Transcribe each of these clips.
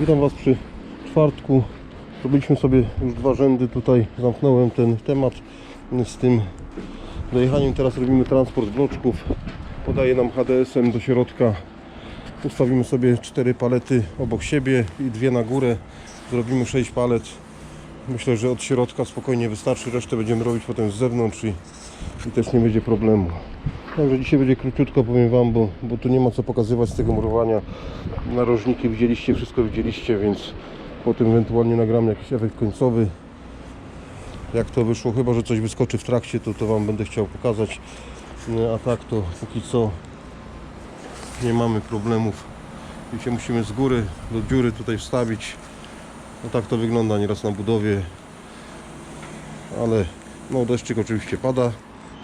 Witam Was przy czwartku. Robiliśmy sobie już dwa rzędy tutaj. Zamknąłem ten temat z tym dojechaniem. Teraz robimy transport bloczków. Podaje nam HDS-em do środka. Ustawimy sobie cztery palety obok siebie i dwie na górę. Zrobimy sześć palet. Myślę, że od środka spokojnie wystarczy. Resztę będziemy robić potem z zewnątrz i, i też nie będzie problemu. Także dzisiaj będzie króciutko, powiem Wam, bo, bo tu nie ma co pokazywać z tego murowania. Narożniki widzieliście, wszystko widzieliście, więc potem ewentualnie nagram jakiś efekt końcowy. Jak to wyszło, chyba że coś wyskoczy w trakcie, to, to Wam będę chciał pokazać. No, A tak to póki co nie mamy problemów. I się musimy z góry do dziury tutaj wstawić. No tak to wygląda nieraz na budowie. Ale no deszczyk oczywiście pada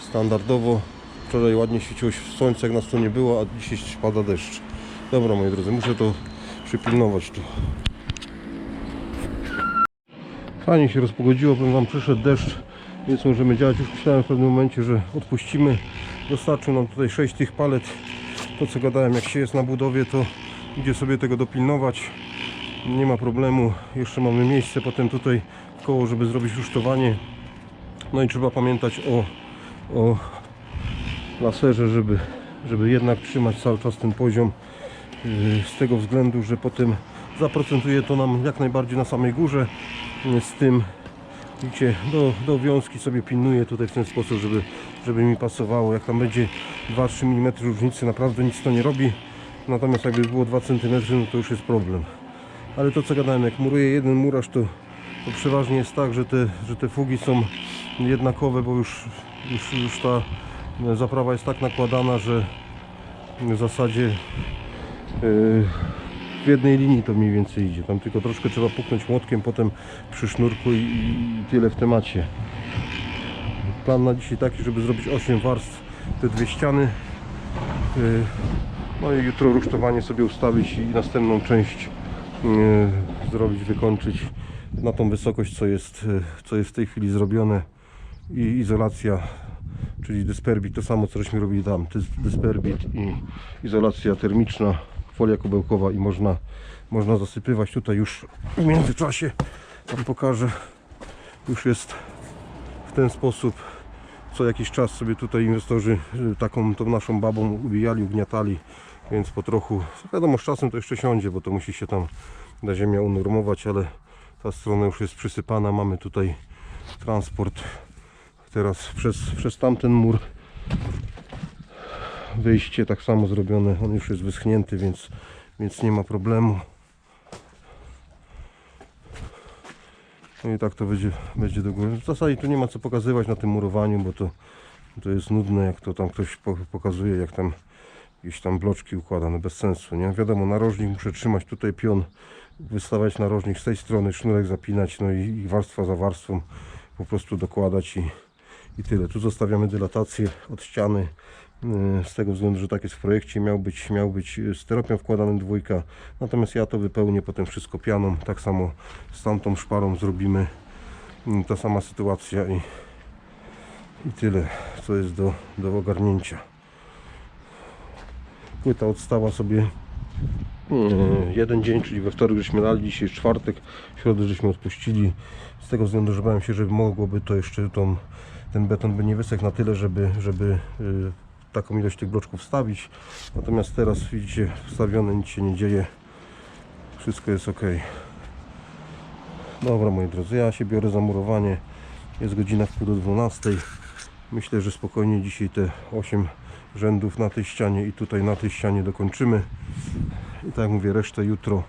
standardowo. Wczoraj ładnie świeciło słońce, jak nas tu nie było, a dzisiaj pada deszcz. Dobra moi drodzy, muszę to przypilnować tu. Fajnie się rozpogodziło, powiem wam, przyszedł deszcz, więc możemy działać. Już myślałem w pewnym momencie, że odpuścimy. Dostarczył nam tutaj 6 tych palet. To co gadałem, jak się jest na budowie, to idzie sobie tego dopilnować. Nie ma problemu. Jeszcze mamy miejsce potem tutaj w koło, żeby zrobić rusztowanie. No i trzeba pamiętać o, o laserze, żeby, żeby jednak trzymać cały czas ten poziom. Yy, Z tego względu, że potem zaprocentuje to nam jak najbardziej na samej górze. Z tym widzicie, do, do wiązki sobie pilnuję tutaj w ten sposób, żeby, żeby mi pasowało. Jak tam będzie 2-3 mm różnicy, naprawdę nic to nie robi. Natomiast jakby było 2 cm, no to już jest problem. Ale to co gadałem, jak muruję jeden murarz, to, to przeważnie jest tak, że te, że te fugi są jednakowe, bo już, już, już ta zaprawa jest tak nakładana, że w zasadzie yy, w jednej linii to mniej więcej idzie. Tam tylko troszkę trzeba puknąć młotkiem potem przy sznurku i, tyle w temacie. Plan na dzisiaj taki, żeby zrobić 8 warstw, te dwie ściany. Yy, no i jutro rusztowanie sobie ustawić i następną część yy, zrobić, wykończyć na tą wysokość, co jest, co jest w tej chwili zrobione i izolacja, czyli dysperbit, to samo co żeśmy robili tam, dysperbit i izolacja termiczna, folia kubełkowa i można, można zasypywać. Tutaj już w międzyczasie Wam pokażę. Już jest w ten sposób. Co jakiś czas sobie tutaj inwestorzy y, taką tą naszą babą ubijali, ugniatali więc po trochu, wiadomo z czasem to jeszcze siądzie, bo to musi się tam ta ziemia unormować, ale ta strona już jest przysypana, mamy tutaj transport teraz przez, przez tamten mur. Wyjście tak samo zrobione, on już jest wyschnięty, więc, więc nie ma problemu. No i tak to będzie, będzie do góry. W zasadzie tu nie ma co pokazywać na tym murowaniu, bo to, to jest nudne, jak to tam ktoś po- pokazuje, jak tam jakieś tam bloczki układa, no bez sensu, nie? Wiadomo, narożnik muszę trzymać tutaj pion, wystawiać narożnik z tej strony, sznurek zapinać, no i, i warstwa za warstwą po prostu dokładać i, i tyle. Tu zostawiamy dylatację od ściany, yy, z tego względu, że tak jest w projekcie, miał być, miał być yy, styropian wkładany dwójka, natomiast ja to wypełnię potem wszystko pianą, tak samo z tamtą szparą zrobimy yy, ta sama sytuacja i, i tyle, co jest do, do ogarnięcia. Płyta odstała sobie jeden dzień, czyli we wtorek żeśmy dali, dzisiaj czwartek, środę żeśmy odpuścili. Z tego względu, że bałem się, że mogłoby to jeszcze tą, ten beton by nie wysechł na tyle, żeby, żeby y, taką ilość tych bloczków wstawić. Natomiast teraz widzicie wstawione, nic się nie dzieje. Wszystko jest ok. Dobra moi drodzy, ja się biorę za murowanie. Jest godzina w pół do 12 myślę, że spokojnie dzisiaj te 8 rzędów na tej ścianie i tutaj na tej ścianie dokończymy. I tak jak mówię resztę jutro.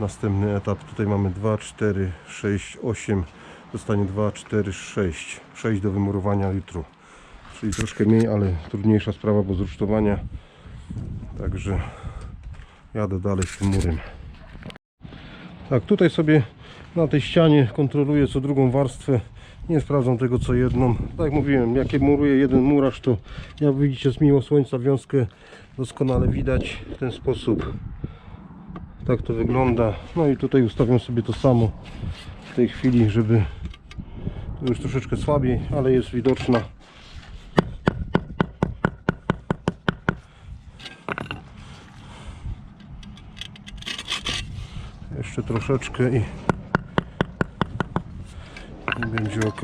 Następny etap. Tutaj mamy 2, 4, 6, 8 zostanie 2, 4, 6 6 do wymurowania jutro czyli troszkę mniej, ale trudniejsza sprawa bo z rusztowania także jadę dalej z tym murem. Tak tutaj sobie na tej ścianie kontroluję co drugą warstwę. Nie sprawdzam tego co jedną. Tak jak mówiłem, jak muruję jeden murarz to jak widzicie z miło słońca wiązkę doskonale widać w ten sposób. Tak to wygląda. No i tutaj ustawiam sobie to samo w tej chwili, żeby już troszeczkę słabiej, ale jest widoczna Jeszcze troszeczkę i będzie ok.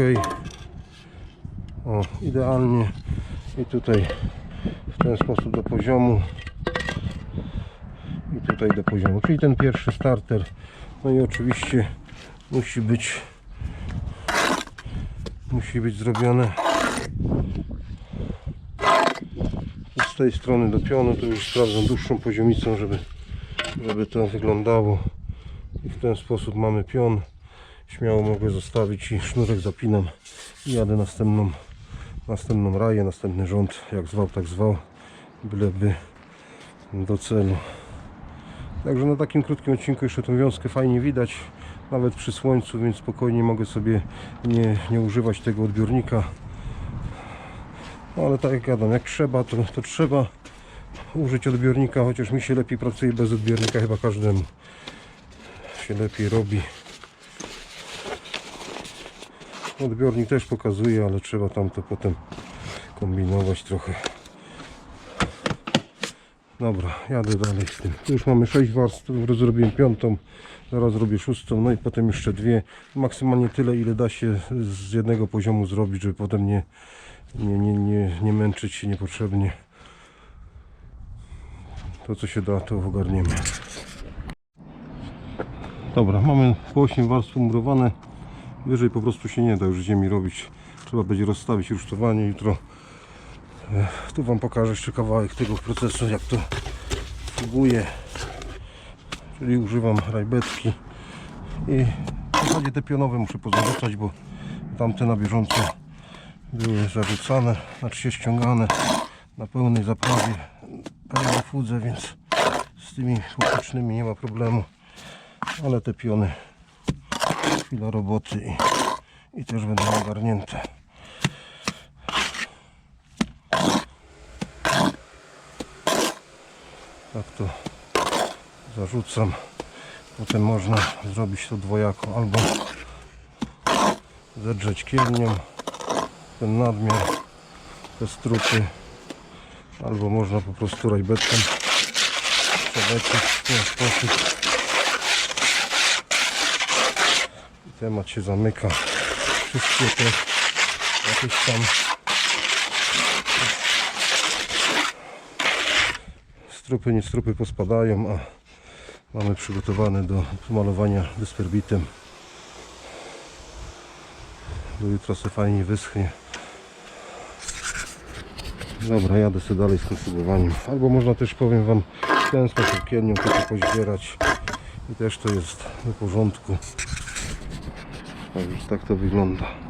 O, idealnie. I tutaj w ten sposób do poziomu. I tutaj do poziomu. Czyli ten pierwszy starter. No i oczywiście musi być musi być zrobione z tej strony do pionu. To już sprawdzam dłuższą poziomicą, żeby, żeby to wyglądało. I w ten sposób mamy pion. Śmiało mogę zostawić i sznurek zapinam i jadę następną, następną raję, następny rząd, jak zwał, tak zwał, byleby do celu. Także na takim krótkim odcinku jeszcze tą wiązkę fajnie widać, nawet przy słońcu, więc spokojnie mogę sobie nie, nie używać tego odbiornika. No, ale tak jak gadam, jak trzeba, to, to trzeba użyć odbiornika, chociaż mi się lepiej pracuje bez odbiornika, chyba każdemu się lepiej robi. Odbiornik też pokazuje, ale trzeba tam to potem kombinować trochę. Dobra, jadę dalej z tym. Tu już mamy 6 warstw, zrobiłem piątą, zaraz zrobię szóstą, no i potem jeszcze dwie. Maksymalnie tyle, ile da się z jednego poziomu zrobić, żeby potem nie, nie, nie, nie, nie męczyć się niepotrzebnie. To co się da, to ogarniemy. Dobra, mamy po 8 warstw murowane. Wyżej po prostu się nie da już ziemi robić. Trzeba będzie rozstawić rusztowanie jutro. Tu Wam pokażę jeszcze kawałek tego procesu, jak to próbuję. Czyli używam rajbetki i w zasadzie te pionowe muszę pozarzucać, bo tamte na bieżąco były zarzucane, znaczy się ściągane na pełnej zaprawie, pełnej fudze, więc z tymi chłopecznymi nie ma problemu. Ale te piony chwila roboty i, i też będą ogarnięte. Tak to zarzucam. Potem można zrobić to dwojako albo zedrzeć kielnią ten nadmiar, te strupy, albo można po prostu rajbetką przelecieć w ten sposób. I temat się zamyka. Wszystkie te jakieś tam strupy, nie strupy pospadają, a mamy przygotowane do malowania dysperbitem. Do jutra sobie fajnie wyschnie. Dobra, jadę sobie dalej z konstruowaniem. Albo można też, powiem Wam, w ten sposób kielnią tylko pozbierać. I też to jest do porządku. Także tak to wygląda.